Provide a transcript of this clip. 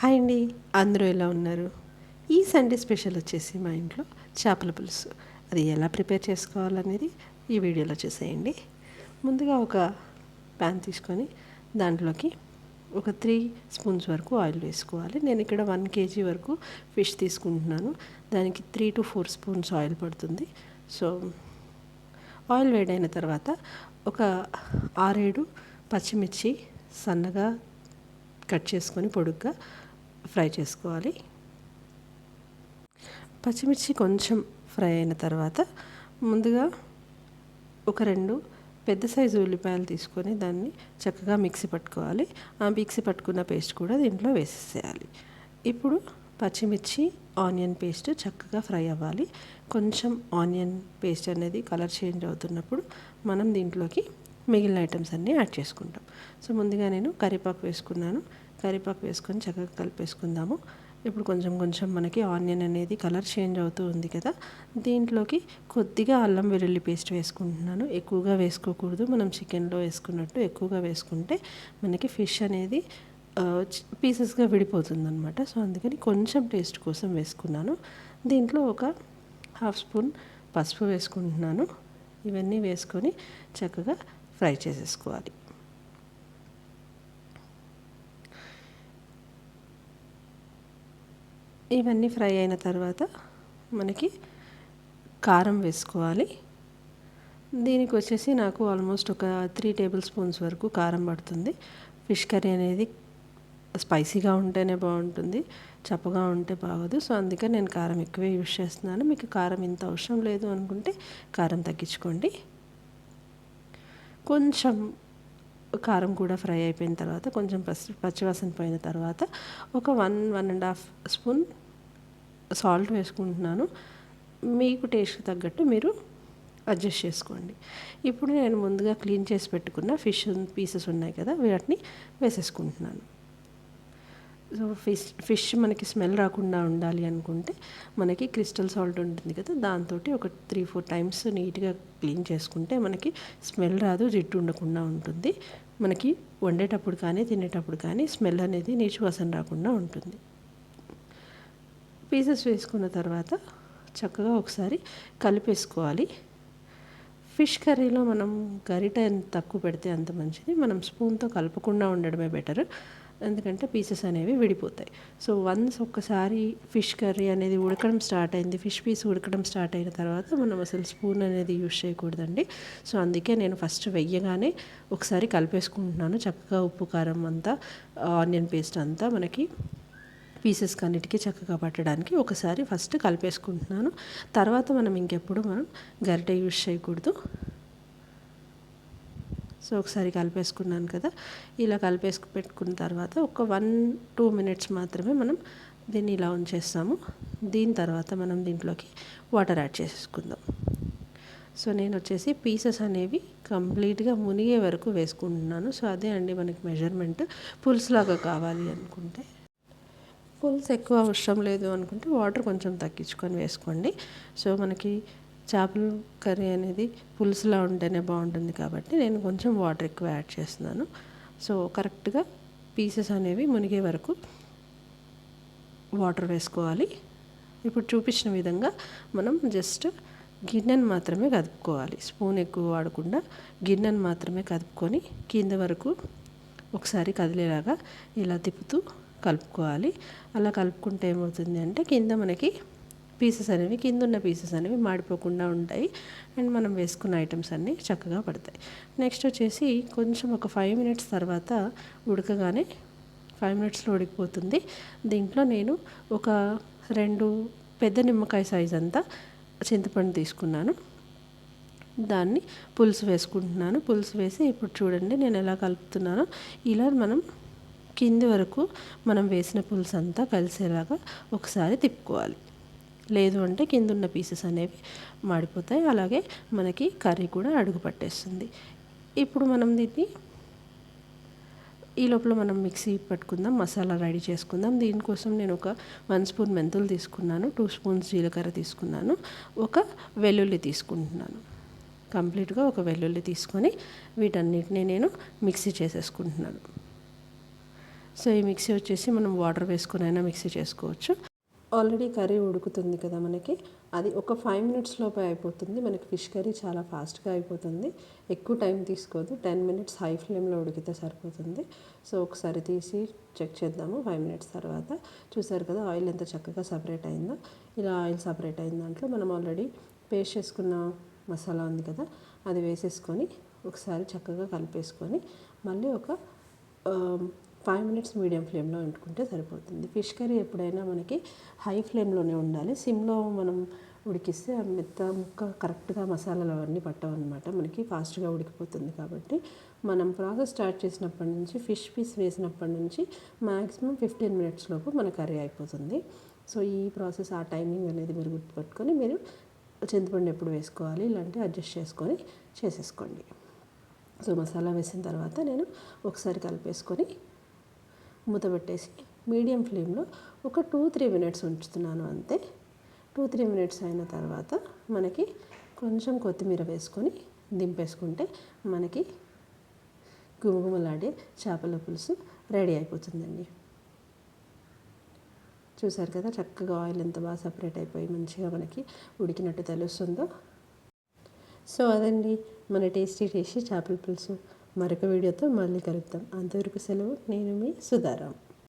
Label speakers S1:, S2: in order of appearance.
S1: Hi అండి అందరూ ఎలా ఉన్నారు? ఈ సండే స్పెషల్ వచ్చేసి మా ఇంట్లో చేపల పులుసు. అది ఎలా ప్రిపేర్ చేసుకోవాలనేది ఈ వీడియోలో చూసేయండి. ముందుగా ఒక ప్యాన్ తీసుకొని దాంట్లోకి ఒక త్రీ స్పూన్స్ వరకు ఆయిల్ వేసుకోవాలి. నేను ఇక్కడ వన్ కేజీ వరకు ఫిష్ తీసుకుంటున్నాను. దానికి three to four spoons oil పడుతుంది. సో ఆయిల్ వేడైన తర్వాత ఒక ఆరేడు పచ్చిమిర్చి సన్నగా కట్ చేసుకొని పొడుగ్గా ఫ్రై చేసుకోవాలి. పచ్చిమిర్చి కొంచెం ఫ్రై అయిన తర్వాత ముందుగా ఒక రెండు పెద్ద సైజు ఉల్లిపాయలు తీసుకొని దాన్ని చక్కగా మిక్సీ పట్టుకోవాలి. ఆ మిక్సీ పట్టుకున్న పేస్ట్ కూడా దీంట్లో వేసేసేయాలి. ఇప్పుడు పచ్చిమిర్చి ఆనియన్ పేస్ట్ చక్కగా ఫ్రై అవ్వాలి. కొంచెం ఆనియన్ పేస్ట్ అనేది కలర్ చేంజ్ అవుతున్నప్పుడు మనం దీంట్లోకి మిగిలిన ఐటమ్స్ అన్నీ యాడ్ చేసుకుంటాం. సో ముందుగా నేను కరివేపాకు వేసుకున్నాను. కరివేపాకు వేసుకొని చక్కగా కలిపేసుకుందాము. ఇప్పుడు కొంచెం కొంచెం మనకి ఆనియన్ అనేది కలర్ చేంజ్ అవుతూ ఉంది కదా. దీంట్లోకి కొద్దిగా అల్లం వెల్లుల్లి పేస్ట్ వేసుకుంటున్నాను. ఎక్కువగా వేసుకోకూడదు. మనం చికెన్లో వేసుకున్నట్టు ఎక్కువగా వేసుకుంటే మనకి ఫిష్ అనేది పీసెస్గా విడిపోతుంది అనమాట సో అందుకని కొంచెం టేస్ట్ కోసం వేసుకున్నాను. దీంట్లో ఒక హాఫ్ స్పూన్ పసుపు వేసుకుంటున్నాను. ఇవన్నీ వేసుకొని చక్కగా ఫ్రై చేసేసుకోవాలి. ఇవన్నీ ఫ్రై అయిన తర్వాత మనకి కారం వేసుకోవాలి. దీనికి వచ్చేసి నాకు ఆల్మోస్ట్ ఒక త్రీ టేబుల్ స్పూన్స్ వరకు కారం పడుతుంది. ఫిష్ కర్రీ అనేది స్పైసీగా ఉంటేనే బాగుంటుంది చప్పగా ఉంటే బాగోదు. సో అందుకే నేను కారం ఎక్కువే యూజ్ చేస్తున్నాను. మీకు కారం ఇంత అవసరం లేదు అనుకుంటే కారం తగ్గించుకోండి. కొంచెం కారం కూడా ఫ్రై అయిపోయిన తర్వాత కొంచెం పచ్చి పచ్చివాసన పోయిన తర్వాత ఒక one one and half spoon salt వేసుకుంటున్నాను. మీకు టేస్ట్ తగ్గట్టు మీరు అడ్జస్ట్ చేసుకోండి. ఇప్పుడు నేను ముందుగా క్లీన్ చేసి పెట్టుకున్న ఫిష్ పీసెస్ ఉన్నాయి కదా వాటిని వేసేసుకుంటున్నాను. సో ఫిష్ ఫిష్ మనకి స్మెల్ రాకుండా ఉండాలి అనుకుంటే మనకి క్రిస్టల్ సాల్ట్ ఉంటుంది కదా దాంతో ఒక త్రీ ఫోర్ టైమ్స్ నీట్గా క్లీన్ చేసుకుంటే మనకి స్మెల్ రాదు జిడ్డు ఉండకుండా ఉంటుంది. మనకి వండేటప్పుడు కానీ తినేటప్పుడు కానీ స్మెల్ అనేది నీచు వాసన రాకుండా ఉంటుంది. పీసెస్ వేసుకున్న తర్వాత చక్కగా ఒకసారి కలిపేసుకోవాలి. ఫిష్ కర్రీలో మనం గరిట ఎంత తక్కువ పెడితే అంత మంచిది. మనం స్పూన్తో కలపకుండా ఉండడమే బెటర్. ఎందుకంటే పీసెస్ అనేవి విడిపోతాయి. సో వన్స్ ఒక్కసారి ఫిష్ కర్రీ అనేది ఉడకడం స్టార్ట్ అయింది ఫిష్ పీస్ ఉడకడం స్టార్ట్ అయిన తర్వాత మనం అసలు స్పూన్ అనేది యూజ్ చేయకూడదండి. సో అందుకే నేను ఫస్ట్ వెయ్యగానే ఒకసారి కలిపేసుకుంటున్నాను. చక్కగా ఉప్పు కారం అంతా ఆనియన్ పేస్ట్ అంతా మనకి పీసెస్ కన్నిటికీ చక్కగా పట్టడానికి ఒకసారి ఫస్ట్ కలిపేసుకుంటున్నాను. తర్వాత మనం ఇంకెప్పుడు మనం గరిటె యూజ్ చేయకూడదు. సో ఒకసారి కలిపేసుకున్నాను కదా. ఇలా కలిపేసుకు పెట్టుకున్న తర్వాత ఒక వన్ టూ మినిట్స్ మాత్రమే మనం దీన్ని ఇలా ఉంచేస్తాము. దీని తర్వాత మనం దీంట్లోకి వాటర్ యాడ్ చేసేసుకుందాం. సో నేను వచ్చేసి పీసెస్ అనేవి కంప్లీట్గా మునిగే వరకు వేసుకుంటున్నాను. సో అదే అండి మనకి మెజర్మెంట్. పులుసులాగా కావాలి అనుకుంటే. పులుసు ఎక్కువ అవసరం లేదు అనుకుంటే వాటర్ కొంచెం తగ్గించుకొని వేసుకోండి. సో మనకి చేపల కర్రీ అనేది పులుసులా ఉంటేనే బాగుంటుంది కాబట్టి నేను కొంచెం వాటర్ ఎక్కువ యాడ్ చేస్తున్నాను. సో కరెక్ట్గా పీసెస్ అనేవి మునిగే వరకు వాటర్ వేసుకోవాలి. ఇప్పుడు చూపించిన విధంగా మనం జస్ట్ గిన్నెను మాత్రమే కదుపుకోవాలి. స్పూన్ ఎక్కువ వాడకుండా గిన్నెను మాత్రమే కదుపుకొని కింద వరకు ఒకసారి కదిలేలాగా ఇలా తిప్పుతూ కలుపుకోవాలి. అలా కలుపుకుంటే ఏమవుతుంది అంటే కింద మనకి పీసెస్ అనేవి కింద ఉన్న పీసెస్ అనేవి మాడిపోకుండా ఉంటాయి. అండ్ మనం వేసుకున్న ఐటమ్స్ అన్నీ చక్కగా పడతాయి. నెక్స్ట్ వచ్చేసి కొంచెం ఒక ఫైవ్ మినిట్స్ తర్వాత ఉడకగానే ఫైవ్ మినిట్స్లో ఉడికిపోతుంది. దీంట్లో నేను ఒక రెండు పెద్ద నిమ్మకాయ సైజ్ అంతా చింతపండు తీసుకున్నాను. దాన్ని పులుసు వేసుకుంటున్నాను. పులుసు వేసి ఇప్పుడు చూడండి నేను ఎలా కలుపుతున్నానో. ఇలా మనం కింది వరకు మనం వేసిన పులుసు అంతా కలిసేలాగా ఒకసారి తిప్పుకోవాలి. లేదు అంటే కింద ఉన్న పీసెస్ అనేవి మాడిపోతాయి. అలాగే మనకి కర్రీ కూడా అడుగు పట్టేస్తుంది. ఇప్పుడు మనం దీన్ని ఈ లోపల మనం మిక్సీ పట్టుకుందాం మసాలా రెడీ చేసుకుందాం. దీనికోసం నేను ఒక వన్ స్పూన్ మెంతులు తీసుకున్నాను టూ స్పూన్స్ జీలకర్ర తీసుకున్నాను ఒక వెల్లుల్లి తీసుకుంటున్నాను. కంప్లీట్గా ఒక వెల్లుల్లి తీసుకొని వీటన్నిటిని నేను మిక్సీ చేసేసుకుంటున్నాను. సో ఈ మిక్సీ వచ్చేసి మనం వాటర్ వేసుకునైనా అయినా మిక్సీ చేసుకోవచ్చు. ఆల్రెడీ కర్రీ ఉడుకుతుంది కదా మనకి. అది ఒక ఫైవ్ మినిట్స్ లోపే అయిపోతుంది. మనకి ఫిష్ కర్రీ చాలా ఫాస్ట్గా అయిపోతుంది. ఎక్కువ టైం తీసుకోదు. టెన్ మినిట్స్ హై ఫ్లేమ్లో ఉడికితే సరిపోతుంది. సో ఒకసారి తీసి చెక్ చేద్దాము ఫైవ్ మినిట్స్ తర్వాత. చూసారు కదా ఆయిల్ ఎంత చక్కగా సపరేట్ అయిందో. ఇలా ఆయిల్ సపరేట్ అయిన దాంట్లో మనం ఆల్రెడీ పేస్ట్ చేసుకున్న మసాలా ఉంది కదా అది వేసేసుకొని ఒకసారి చక్కగా కలిపేసుకొని మళ్ళీ ఒక um, ఫైవ్ మినిట్స్ మీడియం ఫ్లేమ్లో వండుకుంటే సరిపోతుంది. ఫిష్ కర్రీ ఎప్పుడైనా మనకి హై ఫ్లేమ్లోనే ఉండాలి. సిమ్లో మనం ఉడికిస్తే ఆ మెత్త ముక్క కరెక్ట్గా మసాలాలు అవన్నీ పట్టవన్నమాట. మనకి ఫాస్ట్గా ఉడికిపోతుంది కాబట్టి మనం ప్రాసెస్ స్టార్ట్ చేసినప్పటి నుంచి ఫిష్ పీస్ వేసినప్పటి నుంచి మ్యాక్సిమం ఫిఫ్టీన్ మినిట్స్ లోపు మన కర్రీ అయిపోతుంది. సో ఈ ప్రాసెస్ ఆ టైమింగ్ అనేది మీరు గుర్తుపెట్టుకొని మీరు చింతపండు ఎప్పుడు వేసుకోవాలి ఇలాంటివి అడ్జస్ట్ చేసుకొని చేసేసుకోండి. సో మసాలా వేసిన తర్వాత నేను ఒకసారి కలిపేసుకొని మూత పెట్టేసి మీడియం ఫ్లేమ్లో ఒక టూ త్రీ మినిట్స్ ఉంచుతున్నాను అంతే. టూ త్రీ మినిట్స్ అయిన తర్వాత మనకి కొంచెం కొత్తిమీర వేసుకొని దింపేసుకుంటే మనకి గుమగుమలాడే చేపల పులుసు రెడీ అయిపోతుందండి. చూసారు కదా చక్కగా ఆయిల్ ఎంత బాగా సపరేట్ అయిపోయి మంచిగా మనకి ఉడికినట్టు తెలుస్తుందో. సో అదండి మన టేస్టీ టేస్టీ చేపల పులుసు. మరొక వీడియోతో మళ్ళీ కలుద్దాం. అంతవరకు సెలవు. నేను మీ సుధారాం.